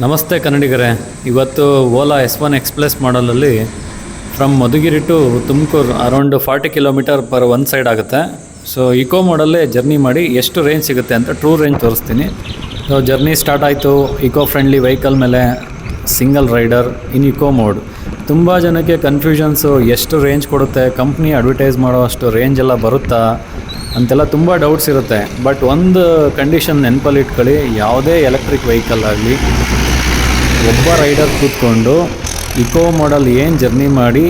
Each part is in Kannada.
ನಮಸ್ತೆ ಕನ್ನಡಿಗರೇ. ಇವತ್ತು Ola S one express ಮಾಡಲಲ್ಲಿ from Madhugiri to Tumakuru around forty kilometre per one side ಆಗುತ್ತೆ. ಸೊ ಇಕೋ ಮಾಡಲ್ಲೇ ಜರ್ನಿ ಮಾಡಿ ಎಷ್ಟು ರೇಂಜ್ ಸಿಗುತ್ತೆ ಅಂತ ಟ್ರೂ ರೇಂಜ್ ತೋರಿಸ್ತೀನಿ. ಸೊ ಜರ್ನಿ ಸ್ಟಾರ್ಟ್ ಆಯಿತು. ಇಕೋ ಫ್ರೆಂಡ್ಲಿ ವೆಹಿಕಲ್ ಮೇಲೆ single rider in eco mode ತುಂಬ ಜನಕ್ಕೆ ಕನ್ಫ್ಯೂಷನ್ಸು ಎಷ್ಟು ರೇಂಜ್ ಕೊಡುತ್ತೆ ಕಂಪ್ನಿ ಅಡ್ವರ್ಟೈಸ್ ಮಾಡೋ ಅಷ್ಟು ರೇಂಜ್ ಎಲ್ಲ ಬರುತ್ತಾ ಅಂತೆಲ್ಲ ತುಂಬ ಡೌಟ್ಸ್ ಇರುತ್ತೆ. ಬಟ್ ಒಂದು ಕಂಡೀಷನ್ ನೆನಪಲ್ಲಿ ಇಟ್ಕೊಳ್ಳಿ, ಯಾವುದೇ ಎಲೆಕ್ಟ್ರಿಕ್ ವೆಹಿಕಲ್ ಆಗಲಿ ಒಬ್ಬ ರೈಡರ್ ಕೂತ್ಕೊಂಡು ಇಕೋ ಮಾಡಲ್ ಏನು ಜರ್ನಿ ಮಾಡಿ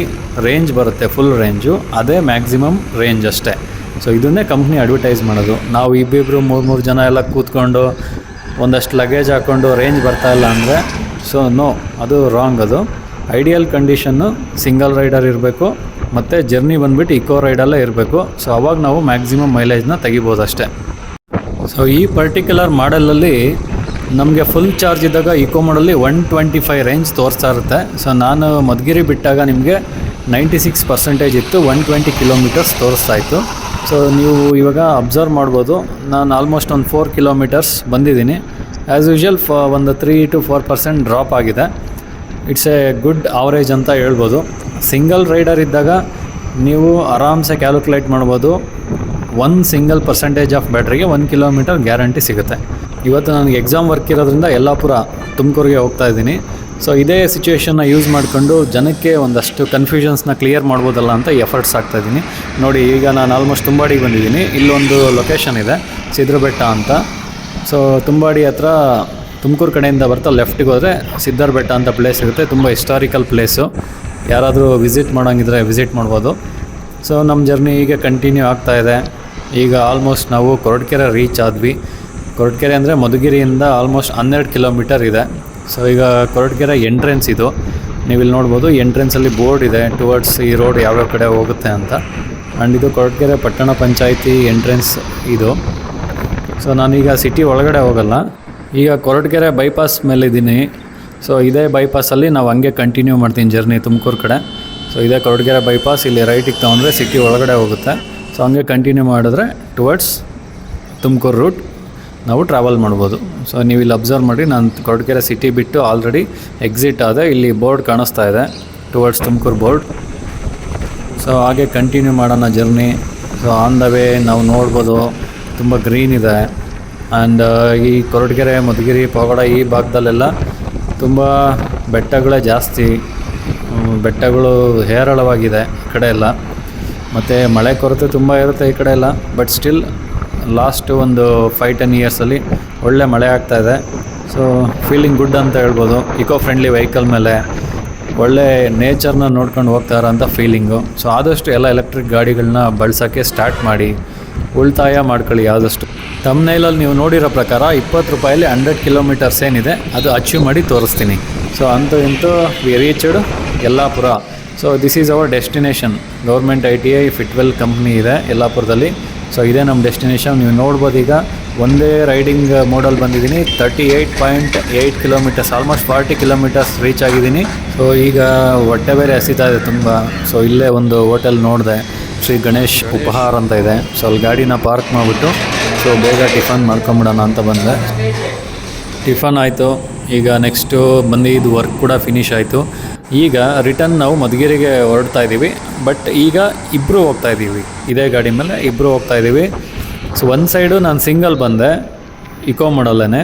ರೇಂಜ್ ಬರುತ್ತೆ ಫುಲ್ ರೇಂಜು ಅದೇ ಮ್ಯಾಕ್ಸಿಮಮ್ ರೇಂಜ್ ಅಷ್ಟೇ. ಸೊ ಇದನ್ನೇ ಕಂಪ್ನಿ ಅಡ್ವರ್ಟೈಸ್ ಮಾಡೋದು. ನಾವು ಇಬ್ಬಿಬ್ಬರು ಮೂರು ಮೂರು ಜನ ಎಲ್ಲ ಕೂತ್ಕೊಂಡು ಒಂದಷ್ಟು ಲಗೇಜ್ ಹಾಕ್ಕೊಂಡು ರೇಂಜ್ ಬರ್ತಾ ಇಲ್ಲ ಅಂದರೆ ಸೊ ನೋ ಅದು ರಾಂಗ್ ಅದು. ಐಡಿಯಲ್ ಕಂಡೀಷನ್ನು ಸಿಂಗಲ್ ರೈಡರ್ ಇರಬೇಕು, ಮತ್ತು ಜರ್ನಿ ಬಂದುಬಿಟ್ಟು ಇಕೋ ರೈಡಲ್ಲೇ ಇರಬೇಕು. ಸೊ ಅವಾಗ ನಾವು ಮ್ಯಾಕ್ಸಿಮಮ್ ಮೈಲೇಜ್ನ ತೆಗಿಬೋದು ಅಷ್ಟೇ. ಸೊ ಈ ಪರ್ಟಿಕ್ಯುಲರ್ ಮಾಡಲಲ್ಲಿ ನಮಗೆ ಫುಲ್ ಚಾರ್ಜ್ ಇದ್ದಾಗ ಇಕೋ ಮಾಡಲ್ಲಿ ಒನ್ ಟ್ವೆಂಟಿ ಫೈವ್ ರೇಂಜ್ ತೋರಿಸ್ತಾ ಇರುತ್ತೆ. ಸೊ ನಾನು ಮಧುಗಿರಿ ಬಿಟ್ಟಾಗ ನಿಮಗೆ ನೈಂಟಿ ಸಿಕ್ಸ್ ಪರ್ಸೆಂಟೇಜ್ ಇತ್ತು ಒನ್ ಟ್ವೆಂಟಿ ಕಿಲೋಮೀಟರ್ಸ್ ತೋರಿಸ್ತಾ ಇತ್ತು. ಸೊ ನೀವು ಇವಾಗ ಅಬ್ಸರ್ವ್ ಮಾಡ್ಬೋದು. ನಾನು ಆಲ್ಮೋಸ್ಟ್ ಒಂದು ಫೋರ್ ಕಿಲೋಮೀಟರ್ಸ್ ಬಂದಿದ್ದೀನಿ. ಆ್ಯಸ್ ಯೂಶ್ವಲ್ ಫ ಒಂದು three to four percent drop ಆಗಿದೆ. ಇಟ್ಸ್ ಎ ಗುಡ್ ಆವರೇಜ್ ಅಂತ ಹೇಳ್ಬೋದು. ಸಿಂಗಲ್ ರೈಡರ್ ಇದ್ದಾಗ ನೀವು ಆರಾಮ್ಸೆ ಕ್ಯಾಲ್ಕುಲೇಟ್ ಮಾಡ್ಬೋದು. ಒನ್ ಸಿಂಗಲ್ ಪರ್ಸೆಂಟೇಜ್ ಆಫ್ ಬ್ಯಾಟ್ರಿಗೆ ಒನ್ ಕಿಲೋಮೀಟರ್ ಗ್ಯಾರಂಟಿ ಸಿಗುತ್ತೆ. ಇವತ್ತು ನನಗೆ ಎಕ್ಸಾಮ್ ವರ್ಕ್ ಇರೋದ್ರಿಂದ ಯಲ್ಲಾಪುರ ತುಮಕೂರಿಗೆ ಹೋಗ್ತಾ ಇದ್ದೀನಿ. ಸೊ ಇದೇ ಸಿಚುವೇಶನ್ನ ಯೂಸ್ ಮಾಡಿಕೊಂಡು ಜನಕ್ಕೆ ಒಂದಷ್ಟು ಕನ್ಫ್ಯೂಷನ್ಸ್ನ ಕ್ಲಿಯರ್ ಮಾಡ್ಬೋದಲ್ಲ ಅಂತ ಎಫರ್ಟ್ಸ್ ಆಗ್ತಾಯಿದ್ದೀನಿ ನೋಡಿ, ಈಗ ನಾನು ಆಲ್ಮೋಸ್ಟ್ ತುಂಬಾಡಿಗೆ ಬಂದಿದ್ದೀನಿ. ಇಲ್ಲೊಂದು ಲೊಕೇಶನ್ ಇದೆ, ಸಿದ್ರಬೆಟ್ಟ ಅಂತ. ಸೊ ತುಂಬಾಡಿ ಹತ್ರ ತುಮಕೂರು ಕಡೆಯಿಂದ ಬರ್ತಾ ಲೆಫ್ಟಿಗೆ ಹೋದರೆ ಸಿದ್ಧರ ಬೆಟ್ಟ ಅಂತ ಪ್ಲೇಸ್ ಸಿಗುತ್ತೆ ತುಂಬ ಹಿಸ್ಟಾರಿಕಲ್ ಪ್ಲೇಸು ಯಾರಾದರೂ ವಿಸಿಟ್ ಮಾಡೋಂಗಿದ್ರೆ ವಿಸಿಟ್ ಮಾಡ್ಬೋದು. ಸೊ ನಮ್ಮ ಜರ್ನಿ ಈಗ ಕಂಟಿನ್ಯೂ ಆಗ್ತಾ ಇದೆ. ಈಗ ಆಲ್ಮೋಸ್ಟ್ ನಾವು ಕೊರಟಕೆರೆ ರೀಚ್ ಆದ್ವಿ. ಕೊರಟಗೆರೆ ಅಂದರೆ ಮಧುಗಿರಿಯಿಂದ ಆಲ್ಮೋಸ್ಟ್ ಹನ್ನೆರಡು ಕಿಲೋಮೀಟರ್ ಇದೆ. ಸೊ ಈಗ ಕೊರಟಗೆರೆ ಎಂಟ್ರೆನ್ಸ್ ಇದು. ನೀವು ಇಲ್ಲಿ ನೋಡ್ಬೋದು ಎಂಟ್ರೆನ್ಸಲ್ಲಿ ಬೋರ್ಡ್ ಇದೆ ಟುವರ್ಡ್ಸ್ ಈ ರೋಡ್ ಯಾವ್ಯಾವ ಕಡೆ ಹೋಗುತ್ತೆ ಅಂತ. ಆ್ಯಂಡ್ ಇದು ಕೊರಟಗೆರೆ ಪಟ್ಟಣ ಪಂಚಾಯಿತಿ ಎಂಟ್ರೆನ್ಸ್ ಇದು. ಸೊ ನಾನೀಗ ಸಿಟಿ ಒಳಗಡೆ ಹೋಗಲ್ಲ. ಈಗ ಕೊರಟಗೆರೆ ಬೈಪಾಸ್ ಮೇಲಿದ್ದೀನಿ ಸೊ ಇದೇ ಬೈಪಾಸಲ್ಲಿ ನಾವು ಹಂಗೆ ಕಂಟಿನ್ಯೂ ಮಾಡ್ತೀನಿ ಜರ್ನಿ ತುಮಕೂರು ಕಡೆ. ಸೊ ಇದೇ ಕೊರಟಗೆರೆ ಬೈಪಾಸ್ ಇಲ್ಲಿ ರೈಟಿಗೆ ತೊಗೊಂಡ್ರೆ ಸಿಟಿ ಒಳಗಡೆ ಹೋಗುತ್ತೆ. ಸೊ ಹಂಗೆ ಕಂಟಿನ್ಯೂ ಮಾಡಿದ್ರೆ ಟುವರ್ಡ್ಸ್ ತುಮಕೂರು ರೂಟ್ ನಾವು ಟ್ರಾವೆಲ್ ಮಾಡ್ಬೋದು. ಸೊ ನೀವು ಇಲ್ಲಿ ಅಬ್ಸರ್ವ್ ಮಾಡಿ, ನಾನು ಕೊರಟಗೆರೆ ಸಿಟಿ ಬಿಟ್ಟು ಆಲ್ರೆಡಿ ಎಕ್ಸಿಟ್ ಆದ ಇಲ್ಲಿ ಬೋರ್ಡ್ ಕಾಣಿಸ್ತಾ ಇದೆ ಟುವರ್ಡ್ಸ್ ತುಮಕೂರು ಬೋರ್ಡ್ ಸೊ ಹಾಗೆ ಕಂಟಿನ್ಯೂ ಮಾಡೋಣ journey so on the way ನಾವು ನೋಡ್ಬೋದು, ತುಂಬ ಗ್ರೀನ್ ಇದೆ. ಆ್ಯಂಡ್ ಈ ಕೊರಟಗೆರೆ, ಮಧುಗಿರಿ, ಪವಾಡ ಈ ಭಾಗದಲ್ಲೆಲ್ಲ ತುಂಬ ಬೆಟ್ಟಗಳೇ ಜಾಸ್ತಿ. ಬೆಟ್ಟಗಳು ಹೇರಳವಾಗಿದೆ ಈ ಕಡೆ ಎಲ್ಲ. ಮತ್ತು ಮಳೆ ಕೊರತೆ ತುಂಬ ಇರುತ್ತೆ ಈ ಕಡೆ ಎಲ್ಲ ಬಟ್ ಸ್ಟಿಲ್ ಲಾಸ್ಟ್ ಒಂದು ಫೈವ್ ಟೆನ್ ಇಯರ್ಸಲ್ಲಿ ಒಳ್ಳೆ ಮಳೆ ಆಗ್ತಾ ಇದೆ. ಸೊ ಫೀಲಿಂಗ್ ಗುಡ್ ಅಂತ ಹೇಳ್ಬೋದು. ಇಕೋ ಫ್ರೆಂಡ್ಲಿ ವೆಹಿಕಲ್ ಮೇಲೆ ಒಳ್ಳೆ ನೇಚರ್ನ ನೋಡ್ಕೊಂಡು ಹೋಗ್ತಾ ಇರೋಂಥ ಫೀಲಿಂಗು ಸೊ ಆದಷ್ಟು ಎಲ್ಲ ಎಲೆಕ್ಟ್ರಿಕ್ ಗಾಡಿಗಳನ್ನ ಬಳಸೋಕ್ಕೆ ಸ್ಟಾರ್ಟ್ ಮಾಡಿ, ಉಳಿತಾಯ ಮಾಡ್ಕೊಳ್ಳಿ ಆದಷ್ಟು. ತಮ್ನೈಲಲ್ಲಿ ನೀವು ನೋಡಿರೋ ಪ್ರಕಾರ ಇಪ್ಪತ್ತು ರೂಪಾಯಲ್ಲಿ ಹಂಡ್ರೆಡ್ ಕಿಲೋಮೀಟರ್ಸ್ ಏನಿದೆ, ಅದು ಅಚೀವ್ ಮಾಡಿ ತೋರಿಸ್ತೀನಿ. ಸೊ ಅಂತೂ ಇಂತೂ we reached Yallapura. So this is our destination government I T I Fitwell company ಇದೆ ಯಲ್ಲಾಪುರದಲ್ಲಿ. ಸೊ ಇದೇ ನಮ್ಮ ಡೆಸ್ಟಿನೇಷನ್ ನೀವು ನೋಡ್ಬೋದು ಈಗ ಒಂದೇ ರೈಡಿಂಗ್ ಮೋಡಲ್ ಬಂದಿದ್ದೀನಿ. Thirty eight point eight kilometres almost forty kilometres reach ಆಗಿದ್ದೀನಿ. ಸೊ ಈಗ ಹೊಟ್ಟೆ ಬೇರೆ ಹಸಿತಾ ಇದೆ ತುಂಬ. ಸೊ ಇಲ್ಲೇ ಒಂದು ಹೋಟೆಲ್ ನೋಡಿದೆ. ಶ್ರೀ ಗಣೇಶ್ ಉಪಹಾರ ಅಂತ ಇದೆ. ಸೊ ಅಲ್ಲಿ ಗಾಡಿನ ಪಾರ್ಕ್ ಮಾಡಿಬಿಟ್ಟು ಸೊ ಬೇಗ ಟಿಫನ್ ಮಾಡ್ಕೊಂಬಿಡೋಣ ಅಂತ ಬಂದೆ. ಟಿಫನ್ ಆಯಿತು. ಈಗ ನೆಕ್ಸ್ಟು ಇದು ವರ್ಕ್ ಕೂಡ ಫಿನಿಶ್ ಆಯಿತು. ಈಗ ರಿಟರ್ನ್ ನಾವು ಮಧುಗಿರಿಗೆ ಹೊರಡ್ತಾ ಇದ್ದೀವಿ. ಬಟ್ ಈಗ ಇಬ್ಬರು ಹೋಗ್ತಾ ಇದ್ದೀವಿ. ಇದೇ ಗಾಡಿ ಮೇಲೆ ಇಬ್ಬರು ಹೋಗ್ತಾ ಇದ್ದೀವಿ. ಸೊ ಒಂದು ಸೈಡು ನಾನು ಸಿಂಗಲ್ ಬಂದೆ ಇಕೋ ಮಾಡಲ್ಲೇ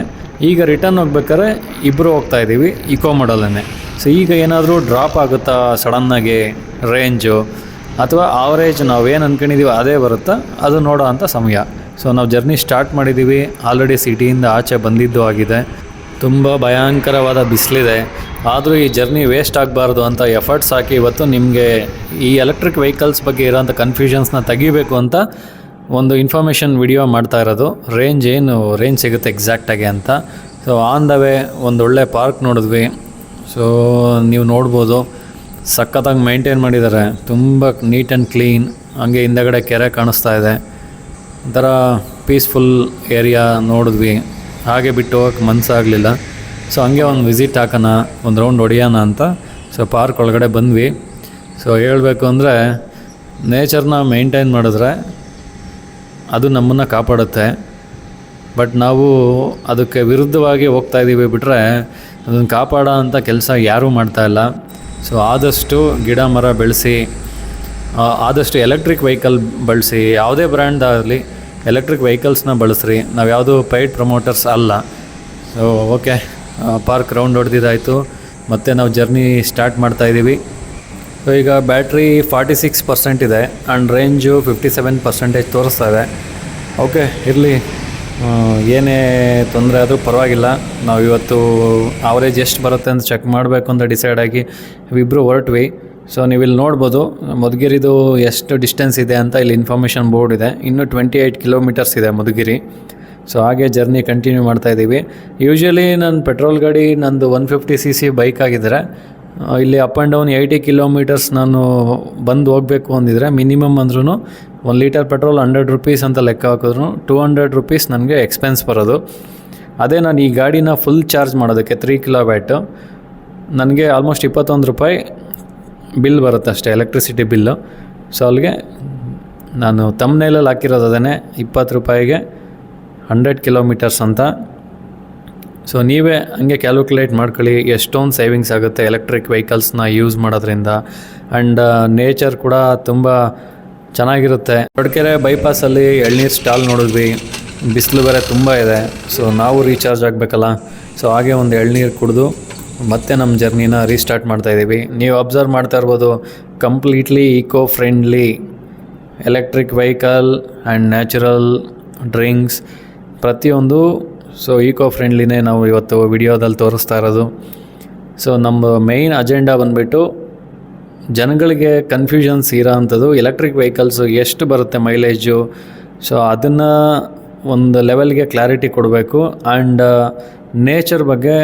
ಈಗ ರಿಟರ್ನ್ ಹೋಗ್ಬೇಕಾದ್ರೆ ಇಬ್ಬರು ಹೋಗ್ತಾ ಇದ್ದೀವಿ ಇಕೋ ಮಾಡಲ್ಲೇ ಸೊ ಈಗ ಏನಾದರೂ ಡ್ರಾಪ್ ಆಗುತ್ತಾ ಸಡನ್ನಾಗಿ ರೇಂಜು ಅಥವಾ ಆವರೇಜ್ ನಾವೇನು ಅಂದ್ಕೊಂಡಿದ್ದೀವಿ ಅದೇ ಬರುತ್ತಾ? ಅದು ನೋಡೋ ಅಂಥ ಸಮಯ. ಸೊ ನಾವು ಜರ್ನಿ ಸ್ಟಾರ್ಟ್ ಮಾಡಿದ್ದೀವಿ ಆಲ್ರೆಡಿ ಸಿಟಿಯಿಂದ ಆಚೆ ಬಂದಿದ್ದು ಆಗಿದೆ. ತುಂಬ ಭಯಂಕರವಾದ ಬಿಸಿಲಿದೆ. ಆದರೂ ಈ ಜರ್ನಿ ವೇಸ್ಟ್ ಆಗಬಾರ್ದು ಅಂತ ಎಫರ್ಟ್ಸ್ ಹಾಕಿ ಇವತ್ತು ನಿಮಗೆ ಈ ಎಲೆಕ್ಟ್ರಿಕ್ ವೆಹಿಕಲ್ಸ್ ಬಗ್ಗೆ ಇರೋಂಥ ಕನ್ಫ್ಯೂಷನ್ಸ್ನ ತೆಗಿಬೇಕು ಅಂತ ಒಂದು ಇನ್ಫಾರ್ಮೇಷನ್ ವಿಡಿಯೋ ಮಾಡ್ತಾ ಇರೋದು. ರೇಂಜ್ ಏನು? ರೇಂಜ್ ಸಿಗುತ್ತೆ ಎಕ್ಸಾಕ್ಟಾಗಿ ಅಂತ. ಸೊ ಆನ್ ದ ವೇ ಒಂದು ಒಳ್ಳೆ ಪಾರ್ಕ್ ನೋಡಿದ್ವಿ. ಸೊ ನೀವು ನೋಡ್ಬೋದು. ಸಖತ್ತಾಗಿ ಮೈಂಟೈನ್ ಮಾಡಿದ್ದಾರೆ. ತುಂಬ ನೀಟ್ ಆ್ಯಂಡ್ ಕ್ಲೀನ್. ಹಂಗೆ ಹಿಂದಗಡೆ ಕೆರೆ ಕಾಣಿಸ್ತಾ ಇದೆ. ಒಂಥರ ಪೀಸ್ಫುಲ್ ಏರಿಯಾ ನೋಡಿದ್ವಿ. ಹಾಗೆ ಬಿಟ್ಟು ಹೋಗಕ್ಕೆ ಮನಸ್ಸಾಗಲಿಲ್ಲ ಸೊ ಹಂಗೆ ಒಂದು ವಿಸಿಟ್ ಹಾಕೋಣ, ಒಂದು ರೌಂಡ್ ಹೊಡಿಯೋಣ ಅಂತ. ಸೊ ಪಾರ್ಕ್ ಒಳಗಡೆ ಬಂದ್ವಿ. ಸೊ ಹೇಳಬೇಕು ಅಂದರೆ ನೇಚರ್ನ ಮೇಂಟೈನ್ ಮಾಡಿದ್ರೆ ಅದು ನಮ್ಮನ್ನು ಕಾಪಾಡುತ್ತೆ. ಬಟ್ ನಾವು ಅದಕ್ಕೆ ವಿರುದ್ಧವಾಗಿ ಹೋಗ್ತಾ ಇದ್ದೀವಿ ಬಿಟ್ಟರೆ ಅದನ್ನು ಕಾಪಾಡೋ ಅಂಥ ಕೆಲಸ ಯಾರೂ ಮಾಡ್ತಾ ಇಲ್ಲ. ಸೊ ಆದಷ್ಟು ಗಿಡ ಮರ ಬೆಳೆಸಿ ಆದಷ್ಟು ಎಲೆಕ್ಟ್ರಿಕ್ ವೆಹಿಕಲ್ ಬಳಸಿ, ಯಾವುದೇ ಬ್ರ್ಯಾಂಡ್ ಆಗಲಿ ಎಲೆಕ್ಟ್ರಿಕ್ ವೆಹಿಕಲ್ಸ್ನ ಬಳಸ್ರಿ. ನಾವು ಯಾವುದು ಪೈಡ್ ಪ್ರಮೋಟರ್ಸ್ ಅಲ್ಲ. ಸೊ ಓಕೆ ಪಾರ್ಕ್ ರೌಂಡ್ ಹೊಡೆದಿದ್ದಾಯಿತು ಮತ್ತು ನಾವು ಜರ್ನಿ ಸ್ಟಾರ್ಟ್ ಮಾಡ್ತಾಯಿದ್ದೀವಿ ಸೊ ಈಗ ಬ್ಯಾಟ್ರಿ ಫಾರ್ಟಿ ಸಿಕ್ಸ್ ಪರ್ಸೆಂಟ್ ಇದೆ. And range fifty seven percentage ತೋರಿಸ್ತಾ ಇದೆ ಓಕೆ ಇರಲಿ ಏನೇ ತೊಂದರೆ ಆದರೂ ಪರವಾಗಿಲ್ಲ. ನಾವು ಇವತ್ತು ಆವರೇಜ್ ಎಷ್ಟು ಬರುತ್ತೆ ಅಂತ ಚೆಕ್ ಮಾಡಬೇಕು ಅಂತ ಡಿಸೈಡ್ ಆಗಿ. ಇಬ್ಬರು ಹೊರಟ್ವಿ. ಸೊ ನೀವು ಇಲ್ಲಿ ನೋಡ್ಬೋದು ಮಧುಗಿರಿದು ಎಷ್ಟು ಡಿಸ್ಟೆನ್ಸ್ ಇದೆ ಅಂತ ಇಲ್ಲಿ ಇನ್ಫಾರ್ಮೇಷನ್ ಬೋರ್ಡ್ ಇದೆ. ಇನ್ನೂ ಟ್ವೆಂಟಿ ಏಯ್ಟ್ ಕಿಲೋಮೀಟರ್ಸ್ ಇದೆ ಮಧುಗಿರಿ ಸೊ ಹಾಗೆ ಜರ್ನಿ ಕಂಟಿನ್ಯೂ ಮಾಡ್ತಾ ಇದ್ದೀವಿ. ಯೂಶ್ವಲಿ ನನ್ನ ಪೆಟ್ರೋಲ್ ಗಾಡಿ ನಂದು one fifty C C bike ಆಗಿದ್ದರೆ ಇಲ್ಲಿ up and down eighty kilometres ನಾನು ಬಂದು ಹೋಗಬೇಕು ಅಂದಿದ್ರೆ ಮಿನಿಮಮ್ ಅಂದ್ರೂ ಒಂದು ಲೀಟರ್ ಪೆಟ್ರೋಲ್ ಹಂಡ್ರೆಡ್ ರುಪೀಸ್ ಅಂತ ಲೆಕ್ಕ ಹಾಕಿದ್ರು ಟೂ ಹಂಡ್ರೆಡ್ ರುಪೀಸ್ ನನಗೆ ಎಕ್ಸ್ಪೆನ್ಸ್ ಬರೋದು. ಅದೇ ನಾನು ಈ ಗಾಡಿನ ಫುಲ್ ಚಾರ್ಜ್ ಮಾಡೋದಕ್ಕೆ ತ್ರೀ ಕಿಲೋ ಬ್ಯಾಟು ನನಗೆ ಆಲ್ಮೋಸ್ಟ್ ಇಪ್ಪತ್ತೊಂದು ರೂಪಾಯಿ ಬಿಲ್ ಬರುತ್ತೆ ಅಷ್ಟೇ ಎಲೆಕ್ಟ್ರಿಸಿಟಿ ಬಿಲ್ಲು ಸೊ ಅಲ್ಲಿಗೆ ನಾನು ತಮ್ಮನೇಲಲ್ಲಿ ಹಾಕಿರೋದು ಅದನ್ನೇ ಇಪ್ಪತ್ತು ರೂಪಾಯಿಗೆ ಹಂಡ್ರೆಡ್ ಕಿಲೋಮೀಟರ್ಸ್ ಅಂತ. ಸೊ ನೀವೇ ಹಂಗೆ ಕ್ಯಾಲ್ಕುಲೇಟ್ ಮಾಡ್ಕೊಳ್ಳಿ ಎಷ್ಟೊಂದು ಸೇವಿಂಗ್ಸ್ ಆಗುತ್ತೆ ಎಲೆಕ್ಟ್ರಿಕ್ ವೆಹಿಕಲ್ಸ್ನ ಯೂಸ್ ಮಾಡೋದ್ರಿಂದ. ಆ್ಯಂಡ್ ನೇಚರ್ ಕೂಡ ತುಂಬ ಚೆನ್ನಾಗಿರುತ್ತೆ. ದೊಡ್ಡಕೆರೆ ಬೈಪಾಸಲ್ಲಿ ಎಳ್ನೀರು ಸ್ಟಾಲ್ ನೋಡಿದ್ವಿ. ಬಿಸಿಲು ಬೇರೆ ತುಂಬ ಇದೆ. ಸೊ ನಾವು ರೀಚಾರ್ಜ್ ಆಗಬೇಕಲ್ಲ. ಸೊ ಹಾಗೆ ಒಂದು ಎಳ್ನೀರು ಕುಡಿದು ಮತ್ತೆ ನಮ್ಮ ಜರ್ನಿನ ರೀಸ್ಟಾರ್ಟ್ ಮಾಡ್ತಾ ಇದ್ದೀವಿ. ನೀವು ಅಬ್ಸರ್ವ್ ಮಾಡ್ತಾ ಇರ್ಬೋದು completely eco friendly electric vehicle and natural drinks ಪ್ರತಿಯೊಂದು ಸೊ ಈಕೋ ಫ್ರೆಂಡ್ಲಿನೇ ನಾವು ಇವತ್ತು ವಿಡಿಯೋದಲ್ಲಿ ತೋರಿಸ್ತಾ ಇರೋದು. ಸೊ ನಮ್ಮ ಮೇಯ್ನ್ ಅಜೆಂಡಾ ಬಂದುಬಿಟ್ಟು ಜನಗಳಿಗೆ ಕನ್ಫ್ಯೂಷನ್ಸ್ ಇರೋ ಅಂಥದ್ದು ಎಲೆಕ್ಟ್ರಿಕ್ ವೆಹಿಕಲ್ಸು ಎಷ್ಟು ಬರುತ್ತೆ ಮೈಲೇಜು ಸೊ ಅದನ್ನು ಒಂದು ಲೆವೆಲ್ಗೆ ಕ್ಲಾರಿಟಿ ಕೊಡಬೇಕು. ಆ್ಯಂಡ್ ನೇಚರ್ ಬಗ್ಗೆ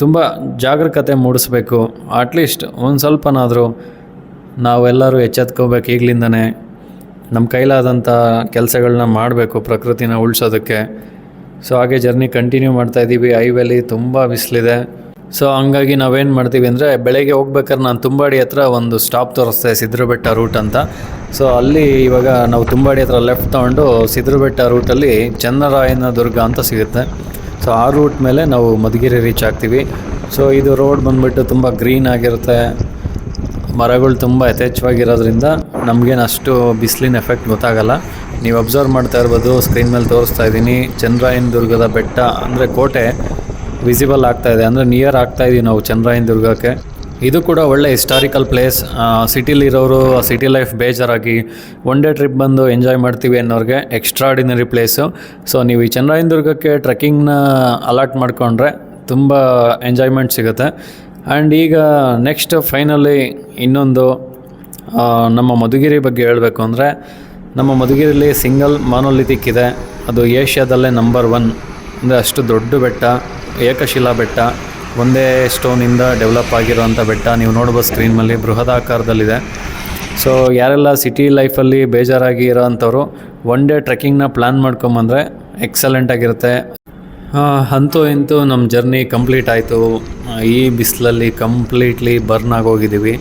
ತುಂಬ ಜಾಗರೂಕತೆ ಮೂಡಿಸ್ಬೇಕು. ಅಟ್ಲೀಸ್ಟ್ ಒಂದು ಸ್ವಲ್ಪನಾದರೂ ನಾವೆಲ್ಲರೂ ಎಚ್ಚೆತ್ಕೋಬೇಕು ಈಗಲಿಂದನೇ. ನಮ್ಮ ಕೈಲಾದಂಥ ಕೆಲಸಗಳನ್ನ ಮಾಡಬೇಕು, ಪ್ರಕೃತಿನ ಉಳಿಸೋದಕ್ಕೆ. ಸೊ ಹಾಗೆ ಜರ್ನಿ ಕಂಟಿನ್ಯೂ ಮಾಡ್ತಾ ಇದ್ದೀವಿ ಹೈವೇಲಿ ತುಂಬ ಬಿಸಿಲಿದೆ. ಸೊ ಹಂಗಾಗಿ ನಾವೇನು ಮಾಡ್ತೀವಿ ಅಂದರೆ ಬೆಳಗ್ಗೆ ಹೋಗ್ಬೇಕಾದ್ರೆ ನಾನು ತುಂಬಾಡಿ ಹತ್ರ ಒಂದು ಸ್ಟಾಪ್ ತೋರಿಸ್ತೆ ಸಿದ್ರಬೆಟ್ಟ ರೂಟ್ ಅಂತ. ಸೊ ಅಲ್ಲಿ ಇವಾಗ ನಾವು ತುಂಬಾಡಿ ಹತ್ರ ಲೆಫ್ಟ್ ತೊಗೊಂಡು ಸಿದ್ರಬೆಟ್ಟ ರೂಟಲ್ಲಿ ಚನ್ನರಾಯನ ದುರ್ಗ ಅಂತ ಸಿಗುತ್ತೆ. ಸೊ ಆ ರೂಟ್ ಮೇಲೆ ನಾವು ಮಧುಗಿರಿ ರೀಚ್ ಆಗ್ತೀವಿ. ಸೊ ಇದು ರೋಡ್ ಬಂದುಬಿಟ್ಟು ತುಂಬ ಗ್ರೀನ್ ಆಗಿರುತ್ತೆ. ಮರಗಳು ತುಂಬ ಯಥೇಚ್ಛವಾಗಿರೋದ್ರಿಂದ ನಮಗೇನು ಅಷ್ಟು ಬಿಸಿಲಿನ ಎಫೆಕ್ಟ್ ಗೊತ್ತಾಗಲ್ಲ. ನೀವು ಅಬ್ಸರ್ವ್ ಮಾಡ್ತಾ ಇರ್ಬೋದು ಸ್ಕ್ರೀನ್ ಮೇಲೆ ತೋರಿಸ್ತಾ ಇದ್ದೀನಿ. ಚಂದ್ರಾಯನ ದುರ್ಗದ ಬೆಟ್ಟ ಅಂದರೆ ಕೋಟೆ ವಿಸಿಬಲ್ ಆಗ್ತಾ ಇದೆ. ಅಂದರೆ ನಿಯರ್ ಆಗ್ತಾ ಇದೀವಿ ನಾವು ಚಂದ್ರಾಯನ ದುರ್ಗಕ್ಕೆ ಇದು ಕೂಡ ಒಳ್ಳೆ ಹಿಸ್ಟಾರಿಕಲ್ ಪ್ಲೇಸ್ ಸಿಟಿಲಿರೋರು ಸಿಟಿ ಲೈಫ್ ಬೇಜಾರಾಗಿ ಒನ್ ಡೇ ಟ್ರಿಪ್ ಬಂದು ಎಂಜಾಯ್ ಮಾಡ್ತೀವಿ ಅನ್ನೋರಿಗೆ ಎಕ್ಸ್ಟ್ರಾಡಿನರಿ ಪ್ಲೇಸು ಸೊ ನೀವು ಈ ಚನ್ನರಾಯನದುರ್ಗಕ್ಕೆ ಟ್ರೆಕ್ಕಿಂಗ್ನ ಅಲಾಟ್ ಮಾಡಿಕೊಂಡ್ರೆ ತುಂಬ ಎಂಜಾಯ್ಮೆಂಟ್ ಸಿಗುತ್ತೆ. ಆ್ಯಂಡ್ ಈಗ ನೆಕ್ಸ್ಟ್ ಫೈನಲಿ ಇನ್ನೊಂದು ನಮ್ಮ ಮಧುಗಿರಿ ಬಗ್ಗೆ ಹೇಳಬೇಕು ಅಂದರೆ ನಮ್ಮ ಮಧುಗಿರಿಲಿ ಸಿಂಗಲ್ ಮಾನೋಲಿಥಿಕ್ ಇದೆ. ಅದು ಏಷ್ಯಾದಲ್ಲೇ ನಂಬರ್ ಒನ್ ಅಂದರೆ ಅಷ್ಟು ದೊಡ್ಡ ಬೆಟ್ಟ, ಏಕಶಿಲಾ ಬೆಟ್ಟ. ಒಂದೇ ಸ್ಟೋನಿಂದ ಡೆವಲಪ್ ಆಗಿರೋವಂಥ ಬೆಟ್ಟ ನೀವು ನೋಡ್ಬೋದು ಸ್ಕ್ರೀನ್ ಮೇಲೆ ಬೃಹದಾಕಾರದಲ್ಲಿದೆ. ಸೊ ಯಾರೆಲ್ಲ ಸಿಟಿ ಲೈಫಲ್ಲಿ ಬೇಜಾರಾಗಿ ಇರೋವಂಥವ್ರು ಒನ್ ಡೇ ಟ್ರೆಕ್ಕಿಂಗ್ನ ಪ್ಲ್ಯಾನ್ ಮಾಡ್ಕೊಂಬಂದರೆ ಎಕ್ಸಲೆಂಟ್ ಆಗಿರುತ್ತೆ. ಅಂತೂ ಇಂತೂ ನಮ್ಮ ಜರ್ನಿ ಕಂಪ್ಲೀಟ್ ಆಯಿತು. ಈ ಬಿಸಿಲಲ್ಲಿ ಕಂಪ್ಲೀಟ್ಲಿ ಬರ್ನ್ ಆಗೋಗಿದ್ದೀವಿ.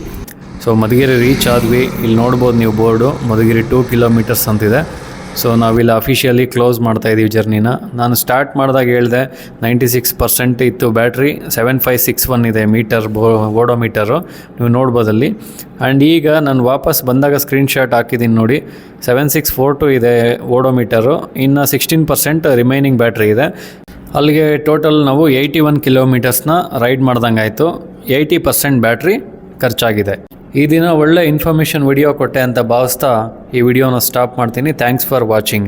ಸೊ ಮಧುಗಿರಿ ರೀಚ್ ಆದ್ವಿ. ಇಲ್ಲಿ ನೋಡ್ಬೋದು ನೀವು ಬೋರ್ಡು ಮಧುಗಿರಿ ಟೂ ಕಿಲೋಮೀಟರ್ಸ್ ಅಂತಿದೆ. ಸೊ ನಾವಿಲ್ಲಿ ಅಫಿಷಿಯಲಿ ಕ್ಲೋಸ್ ಮಾಡ್ತಾ ಇದ್ದೀವಿ ಜರ್ನಿನ ನಾನು ಸ್ಟಾರ್ಟ್ ಮಾಡಿದಾಗ ಹೇಳಿದೆ ನೈಂಟಿ ಸಿಕ್ಸ್ ಪರ್ಸೆಂಟ್ ಇತ್ತು battery seven five six one ಇದೆ ಮೀಟರ್ ಬೋ ಓಡೋಮೀಟರು ನೀವು ನೋಡ್ಬೋದಲ್ಲಿ ಆ್ಯಂಡ್ ಈಗ ನಾನು ವಾಪಸ್ ಬಂದಾಗ ಸ್ಕ್ರೀನ್ ಶಾಟ್ ಹಾಕಿದ್ದೀನಿ ನೋಡಿ. ಸೆವೆನ್ ಸಿಕ್ಸ್ ಫೋರ್ ಟು ಇದೆ ಓಡೋಮೀಟರು ಇನ್ನು ಸಿಕ್ಸ್ಟೀನ್ ಪರ್ಸೆಂಟ್ ರಿಮೈನಿಂಗ್ ಬ್ಯಾಟ್ರಿ ಇದೆ. ಅಲ್ಲಿಗೆ ಟೋಟಲ್ ನಾವು ಏಯ್ಟಿ ಒನ್ ಕಿಲೋಮೀಟರ್ಸ್ನ ರೈಡ್ ಮಾಡ್ದಂಗೆ ಆಯಿತು ಏಯ್ಟಿ ಪರ್ಸೆಂಟ್ ಬ್ಯಾಟ್ರಿ ಖರ್ಚಾಗಿದೆ. ಈ ದಿನ ಒಳ್ಳೆ ಇನ್ಫಾರ್ಮೇಷನ್ ವಿಡಿಯೋ ಕೊಟ್ಟೆ ಅಂತ ಭಾವಿಸ್ತಾ ಈ ವಿಡಿಯೋನ ಸ್ಟಾಪ್ ಮಾಡ್ತೀನಿ. Thanks for watching